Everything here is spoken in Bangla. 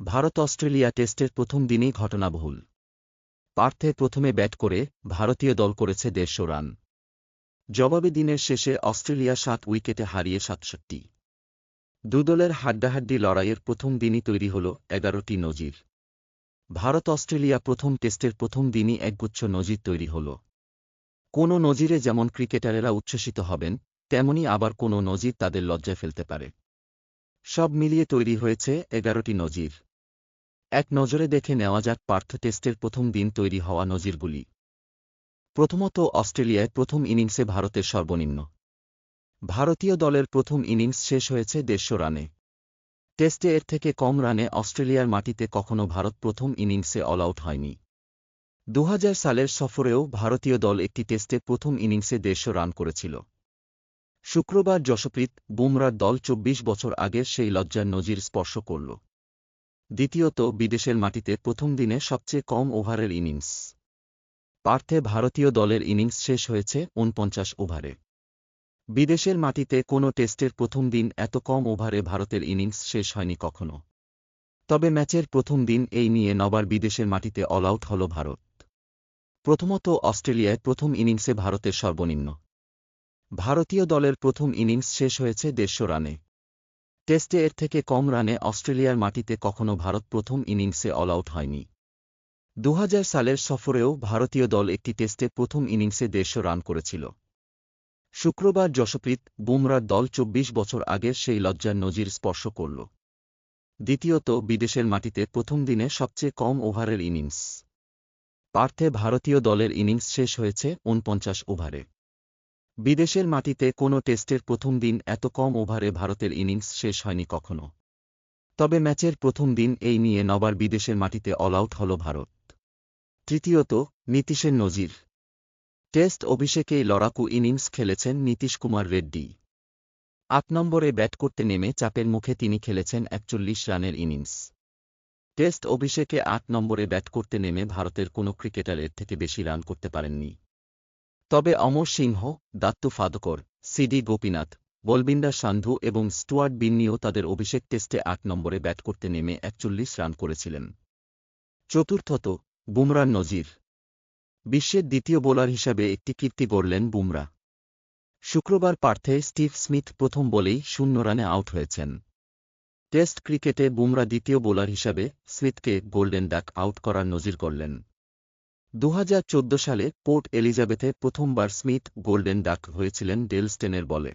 ভারত অস্ট্রেলিয়া টেস্টের প্রথম দিনেই ঘটনাবহুল। পার্থে প্রথমে ব্যাট করে ভারতীয় দল করেছে দেড়শো রান। জবাবে দিনের শেষে অস্ট্রেলিয়া সাত উইকেটে হারিয়ে সাতষট্টি। দুদলের হাড্ডাহাড্ডি লড়াইয়ের প্রথম দিনই তৈরি হল এগারোটি নজির। ভারত অস্ট্রেলিয়া প্রথম টেস্টের প্রথম দিনই একগুচ্ছ নজির তৈরি হল। কোনো নজিরে যেমন ক্রিকেটারেরা উচ্ছ্বসিত হবেন, তেমনি আবার কোনো নজির তাদের লজ্জায় ফেলতে পারে। সব মিলিয়ে তৈরি হয়েছে এগারোটি নজির। এক নজরে দেখে নেওয়া যাক পার্থ টেস্টের প্রথম দিন তৈরি হওয়া নজিরগুলি। প্রথমত অস্ট্রেলিয়ায় প্রথম ইনিংসে ভারতের সর্বনিম্ন। ভারতীয় দলের প্রথম ইনিংস শেষ হয়েছে দেড়শো রানে। টেস্টে এর থেকে কম রানে অস্ট্রেলিয়ার মাটিতে কখনও ভারত প্রথম ইনিংসে অল আউট হয়নি। দু হাজার সালের সফরেও ভারতীয় দল একটি টেস্টে প্রথম ইনিংসে দেড়শো রান করেছিল। শুক্রবার যশপ্রীত বুমরার দল চব্বিশ বছর আগের সেই লজ্জার নজির স্পর্শ করল। দ্বিতীয়ত, বিদেশের মাটিতে প্রথম দিনে সবচেয়ে কম ওভারের ইনিংস। পার্থে ভারতীয় দলের ইনিংস শেষ হয়েছে উনপঞ্চাশ ওভারে। বিদেশের মাটিতে কোনো টেস্টের প্রথম দিন এত কম ওভারে ভারতের ইনিংস শেষ হয়নি কখনো। তবে ম্যাচের প্রথম দিন এই নিয়ে নবার বিদেশের মাটিতে অল আউট হল ভারত। প্রথমত, অস্ট্রেলিয়ায় প্রথম ইনিংসে ভারতের সর্বনিম্ন। ভারতীয় দলের প্রথম ইনিংস শেষ হয়েছে দেড়শো রানে। টেস্টে এর থেকে কম রানে অস্ট্রেলিয়ার মাটিতে কখনো ভারত প্রথম ইনিংসে অল আউট হয়নি। দু হাজার সালের সফরেও ভারতীয় দল একটি টেস্টে প্রথম ইনিংসে দেড়শো রান করেছিল। শুক্রবার যশপ্রীত বুমরার দল চব্বিশ বছর আগের সেই লজ্জার নজির স্পর্শ করল। দ্বিতীয়ত, বিদেশের মাটিতে প্রথম দিনে সবচেয়ে কম ওভারের ইনিংস। পার্থে ভারতীয় দলের ইনিংস শেষ হয়েছে উনপঞ্চাশ ওভারে। বিদেশের মাটিতে কোনো টেস্টের প্রথম দিন এত কম ওভারে ভারতের ইনিংস শেষ হয়নি কখনো। তবে ম্যাচের প্রথম দিন এই নিয়ে নবার বিদেশের মাটিতে অল আউট হল ভারত। তৃতীয়ত, নীতিশের নজির। টেস্ট অভিষেকেই লড়াকু ইনিংস খেলেছেন নীতিশ কুমার রেড্ডি। আট নম্বরে ব্যাট করতে নেমে চাপের মুখে তিনি খেলেছেন একচল্লিশ রানের ইনিংস। টেস্ট অভিষেকে আট নম্বরে ব্যাট করতে নেমে ভারতের কোনো ক্রিকেটারের থেকে বেশি রান করতে পারেননি। তবে অমর সিংহ, দাত্তু ফাদকর, সিডি গোপীনাথ, বলবিন্দা সান্ধু এবং স্টুয়ার্ট বিন্নিও তাদের অভিষেক টেস্টে আট নম্বরে ব্যাট করতে নেমে একচল্লিশ রান করেছিলেন। চতুর্থত বুমরার নজির। বিশ্বের দ্বিতীয় বোলার হিসাবে একটি কীর্তি গড়লেন বুমরা। শুক্রবার পার্থে স্টিভ স্মিথ প্রথম বলেই শূন্য রানে আউট হয়েছেন। টেস্ট ক্রিকেটে বুমরা দ্বিতীয় বোলার হিসাবে স্মিথকে গোল্ডেন ডাক আউট করার নজির করলেন দু হাজার চোদ্দ সালে পোর্ট এলিজাবেথে প্রথমবার স্মিথ গোল্ডেন ডাক হয়েছিলেন ডেলস্টেনের বলে।